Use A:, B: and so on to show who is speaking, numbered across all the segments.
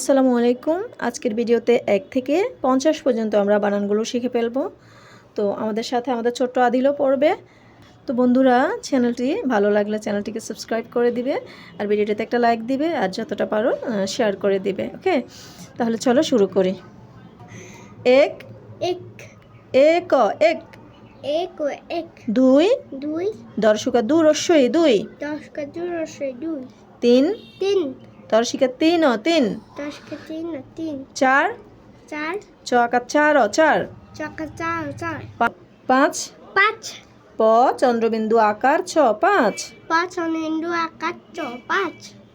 A: আসসালামু আলাইকুম। আজকের ভিডিওতে এক থেকে পঞ্চাশ পর্যন্ত আমরা বানানগুলো শিখে ফেলব। তো আমাদের সাথে আমাদের ছোট্ট আদিলও পড়বে। তো বন্ধুরা চ্যানেলটি ভালো লাগলে চ্যানেলটিকে সাবস্ক্রাইব করে দিবে আর ভিডিওটাতে একটা লাইক দিবে আর যতটা পারো শেয়ার করে দিবে ওকে? তাহলে চলো শুরু করি। এক
B: এক
A: এক এক।
B: এক এক।
A: দুই
B: দুই।
A: দর্শকা দু রস্যই দুই।
B: দশ কা দুই রসই দুই।
A: তিন।
B: তিন।
A: তিন
B: দশ কা তিন ও তিন।
A: চার।
B: চার।
A: চকা চার ও চার।
B: চকা চার ও চার।
A: পা- পাঁচ।
B: পাঁচ।
A: প চন্দ্রবিন্দু আকার ছ পাঁচ।
B: আকার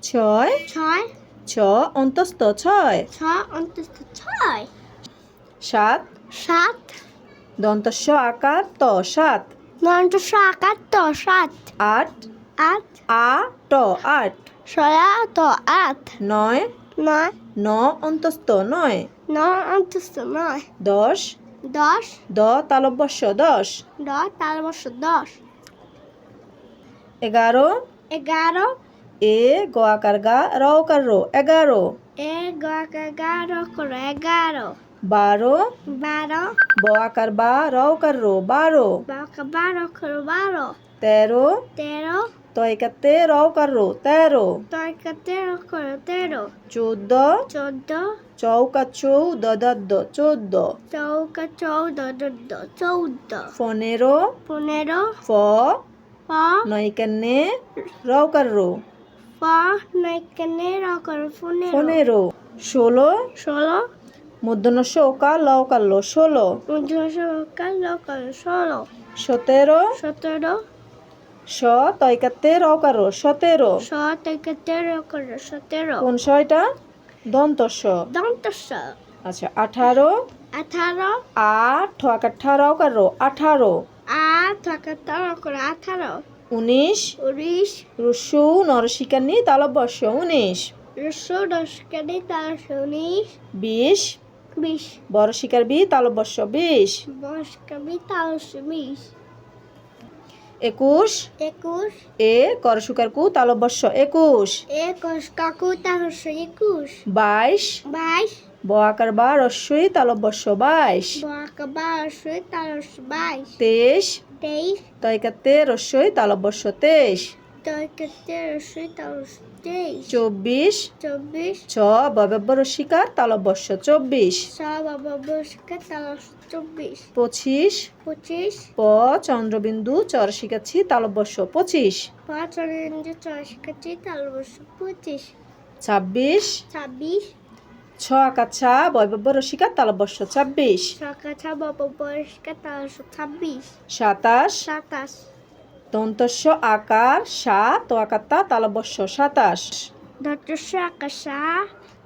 A: ছয়।
B: ছয়।
A: ছ অন্তস্থ ছয়।
B: ছ অন্তস্থ ছয়।
A: সাত।
B: সাত।
A: দন্তস্ব আকার ত সাত।
B: নন্তস্ব আকার ত সাত।
A: আট।
B: আট।
A: আ ট আট।
B: ছয়া ত আট
A: নয়?
B: নয়।
A: ন অন্তস্থ নয়?
B: ন অন্তস্থ নয়।
A: দশ?
B: দশ।
A: দ তালব্যস্য দশ?
B: দশ তালবর্ষ দশ।
A: এগারো?
B: এগারো।
A: এ গ আকার গা র আকার রো এগারো।
B: এগারো করো এগারো।
A: বারো?
B: বারো।
A: ব আকার বা র আকার রো বারো।
B: বারো বারো।
A: তেরো?
B: তেরো।
A: ত একাতে র আকার তেরো।
B: তয়কা তেরো করো তেরো।
A: চোদ্দ।
B: চোদ্দ।
A: চৌকা চৌ দদাদ্দ চোদ্দ।
B: চৌকা চৌদ্দ চোদ্দ চৌদ্দ।
A: পনেরো।
B: পনেরো।
A: ফ।
B: প।
A: নয়কান্নে রৌকার রো
B: প নয়কানে র পনেরো।
A: পনেরো। ষোলো।
B: ষোলো।
A: মধ্যনস্য ওকা লৌকার লো ষোলো।
B: মধ্যশো কাল করো ষোলো।
A: সতেরো।
B: সতেরো।
A: স তয়কাতে রৌকার রো সতেরো।
B: স থেকে তেরো করো সতেরো।
A: কোন ছয়টা দন্তস্য
B: দন্তস্ব।
A: আচ্ছা আঠারো।
B: আঠারো।
A: আট ঠোয়াকাঠা রৌকার রো আঠারো।
B: আট থেকে তেরো আঠারো।
A: উনিশ।
B: উনিশ।
A: রুসু নরসিকান্নি তালব্যস্য উনিশ।
B: দুশো দশ কেজি উনিশ।
A: বিশ।
B: বিশ।
A: বড় শিকার বি তালব্যস্য বিশ।
B: দশ কেজি তেরোশো বিশ।
A: একুশ।
B: একুশ।
A: এ করসুকার কু তালব্যস্য একুশ।
B: একুশ কাকু তেরোশো একুশ।
A: বাইশ।
B: বাইশ।
A: ব আকার বা রস্যই তালব্যস্য বাইশ।
B: বা সই তেরোশো বাইশ।
A: তেইশ।
B: তেইশ।
A: তয়কাতে রস্যই তালব্যস্য তেইশ।
B: তয়কাতে রস্যই তেইশ
A: চব্বিশ।
B: চব্বিশ।
A: ছ বব্য রসিকার তালব্যস্য চব্বিশ।
B: সব অবশ্যকে তেরোশো চব্বিশ।
A: পঁচিশ।
B: পঁচিশ।
A: প চন্দ্রবিন্দু চরশিকাছি তালব্যস্য পঁচিশ।
B: পাঁচ অরেঞ্জ চৌরাশি কেজি তেরোশো পঁচিশ।
A: ছাব্বিশ।
B: ছাব্বিশ।
A: ছ আকাছা বৈবব্য রসিকার তালব্যস্য ছাব্বিশ।
B: সকাছা বাবা বয়স্কা তেরোশো ছাব্বিশ।
A: সাতাশ।
B: সাতাশ।
A: দন্তস্য আকার সাত তো আকাত্তা তালব্যস্য সাতাশ।
B: দশশো আকাশা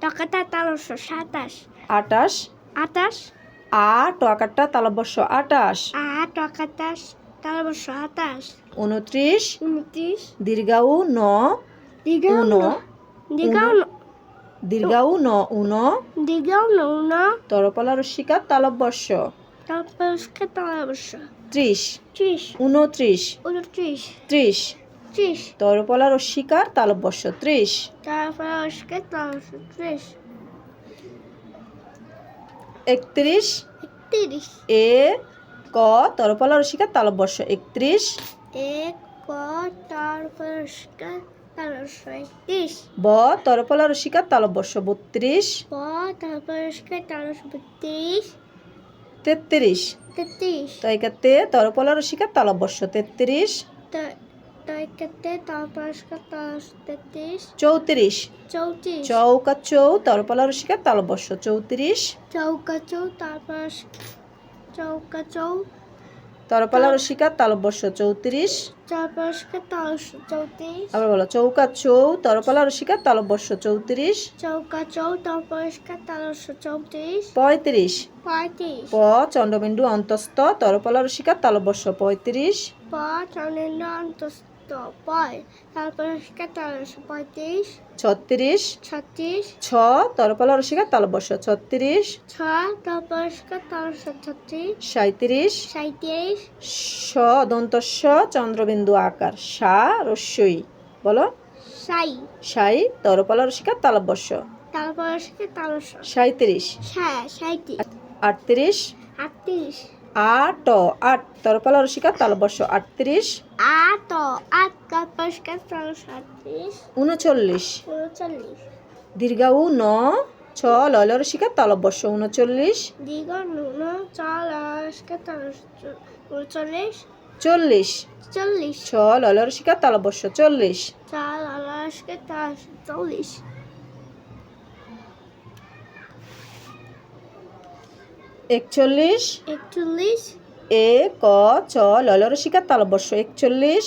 B: টকাটা তেরোশো সাতাশ।
A: আটাশ।
B: আটাশ।
A: আ তো আকারটা তালব্যস্য আটাশ।
B: আট টকাটা তেরোশো আটাশ।
A: উনত্রিশ।
B: উনত্রিশ।
A: দীর্ঘাউ ন।
B: দীঘাও
A: উন।
B: দীঘাও
A: দীর্ঘাউ ন। উন।
B: দীঘাও নৌন
A: তরপলা রসিকার তালব্যস্য।
B: তারপরকে তেরোশো
A: ত্রিশ।
B: ত্রিশ।
A: উনত্রিশ
B: উনত্রিশ
A: ত্রিশ।
B: ত্রিশ।
A: তরপলা রসিকার তালব্যস্য ত্রিশ।
B: তেরোশো ত্রিশ।
A: একত্রিশ।
B: একত্রিশ।
A: এ ক তরপলা রসিকার তালব্যস্য একত্রিশ।
B: এক ক একত্রিশ।
A: ব তরপলা রসিকার তালব্যস্য বত্রিশ।
B: প তারপরকে তেরোশো বত্রিশ।
A: তেত্রিশ।
B: তেত্রিশ।
A: তৈকাতে তরপলা রসিকা তালব্যস্য তেত্রিশ।
B: তৈকেতে তারপরকে তেরোশো তেত্রিশ।
A: চৌত্রিশ।
B: চৌত্রিশ।
A: চৌকা চৌ তরপলা রসিকা তালব্যস্য চৌত্রিশ।
B: চৌকা চৌ তারপর চৌকা চৌ
A: তরপলা রসিকা তালব্যস্য চৌত্রিশ। আবার বলো চৌকা চৌ তরপলা রসিকার তালব্যস্য চৌত্রিশ।
B: চৌকা চৌ তরপরিষ্কার তেরোশো চৌত্রিশ।
A: পঁয়ত্রিশ।
B: পঁয়ত্রিশ।
A: প চন্দ্রবিন্দু অন্তস্থ তরপালা রসিকা তালব্যস্য পঁয়ত্রিশ।
B: প চন্দ্রবিন্দু অন্তস্থ।
A: ছত্রিশ।
B: ছত্রিশ।
A: ছ তরপলা ছত্রিশ।
B: ছ তারপরকে তেরোশো ছত্রিশ।
A: সাঁত্রিশ
B: সাঁত্রিশ
A: স দন্তস্ব চন্দ্রবিন্দু আকার সা রস্যই। বলো।
B: সাই।
A: সাই তরপলা রসিকার তালব্যস্য
B: তারপর সাথে তালস্য
A: সাঁত্রিশ
B: হ্যাঁ সাঁত্রিশ
A: আটত্রিশ।
B: আটত্রিশ।
A: আট আট তরপালা রসিকা তালবর্ষ আটত্রিশ।
B: আট আট তারপর সাথে তালস্য আটত্রিশ।
A: উনচল্লিশ।
B: উনচল্লিশ।
A: দীর্ঘাউ ন ছ লল রসিকা তালবর্ষ উনচল্লিশ।
B: দীর্ঘ চাল সাথে তালস্য উনচল্লিশ।
A: চল্লিশ।
B: চল্লিশ।
A: ছ লল রসিকা তালবর্ষ চল্লিশ।
B: চাল আলাসকে তালস্য চল্লিশ।
A: একচল্লিশ।
B: একচল্লিশ।
A: এ ক চ লল রসিকা তালবর্ষ একচল্লিশ।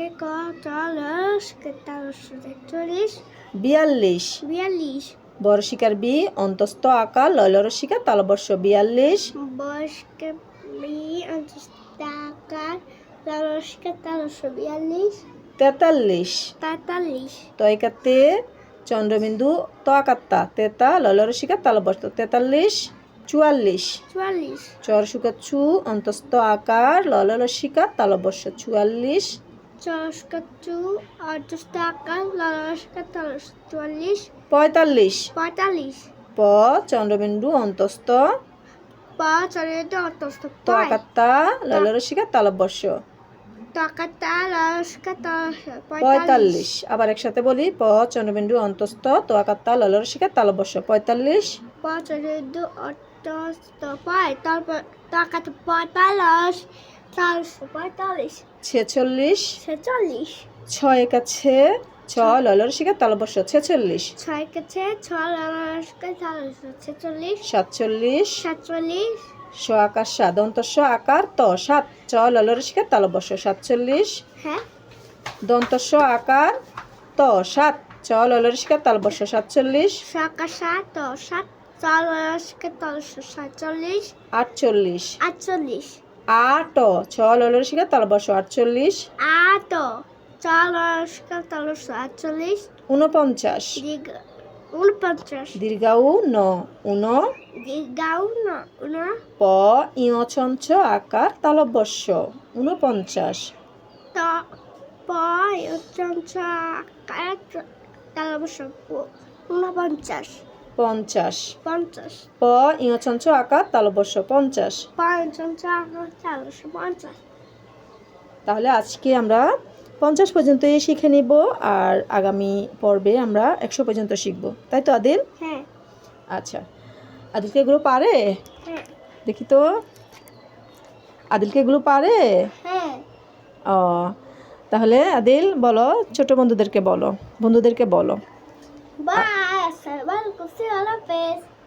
B: এক চাল আলাসকে তালস্য একচল্লিশ।
A: বিয়াল্লিশ।
B: বিয়াল্লিশ।
A: বর্ষিকার বি অন্তস্থ আকার লল রসিকা তালবর্ষ বিয়াল্লিশ।
B: বয়স্কে বি টাকার আলাসকে তালস্য বিয়াল্লিশ।
A: তেতাল্লিশ।
B: তেতাল্লিশ।
A: তয়কাতে চন্দ্রবিন্দু ত আকাত্তা তেতা লল রসিকা তালবর্ষ তেতাল্লিশ। চুয়াল্লিশ।
B: চুয়াল্লিশ।
A: চরসুকা চু অন্তস্থ আকার লল রসিকা তালবর্ষ চুয়াল্লিশ
B: তালস্য চুয়াল্লিশ।
A: পঁয়তাল্লিশ।
B: পঁয়তাল্লিশ।
A: প চন্দ্রবিন্দু অন্তস্থ। ত আকাত্তা পঁয়তাল্লিশ। আবার একসাথে বলি প চন্দ্রবিন্দু অন্তস্থ তো আকাত্তা লল রসিকা তালবর্ষ পঁয়তাল্লিশ
B: পাঁচ অনেক
A: ছেচল্লিশ।
B: ছেচল্লিশ।
A: ছয় কাছে ছ লল রসিকা তালবর্ষ ছেচল্লিশ।
B: ছয় কাছে ছ আলাসকে চারশো ছেচল্লিশ।
A: সাতচল্লিশ।
B: সাতচল্লিশ।
A: স আকার সাত দন্তস্ব আকার ত সাত। চ লল রসিকা তালবর্ষ সাতচল্লিশ।
B: হ্যাঁ।
A: দন্তস্ব আকার ত সাত। চ লল রসিকা তালবর্ষ সাতচল্লিশ।
B: সকাল সাত সাত। চার সাতচল্লিশ
A: আটচল্লিশ।
B: আটচল্লিশ।
A: আট ছ লল রসিকা তালবর্ষ আটচল্লিশ।
B: আট চার আলাসকে চারশো আটচল্লিশ।
A: ঊনপঞ্চাশ।
B: দীর্ঘ উনপঞ্চাশ
A: দীর্ঘাউ ন উন
B: দীর্ঘাউ ন
A: প ইয় ছঞ্চ আকার তালবস্য ঊনপঞ্চাশ।
B: ত পয় চঞ্চা তালবশ উনপঞ্চাশ
A: পঞ্চাশ।
B: পঞ্চাশ।
A: প ইয় ছঞ্চ আকার তালবস্য পঞ্চাশ।
B: চঞ্চা চারশো পঞ্চাশ।
A: তাহলে আজকে আমরা পঞ্চাশ পর্যন্তই শিখে নিব আর আগামী পর্বে আমরা একশো পর্যন্ত শিখব। তাই তো আদিল?
B: হ্যাঁ।
A: আচ্ছা। আদিলকে এগুলো পারে?
B: হ্যাঁ।
A: দেখি তো। আদিলকে এগুলো পারে?
B: হ্যাঁ।
A: ও তাহলে আদিল বলো ছোট বন্ধুদেরকে বলো। বন্ধুদেরকে বলো।
B: বাই আসসালামু আলাইকুম সি আল্লাহ হাফেজ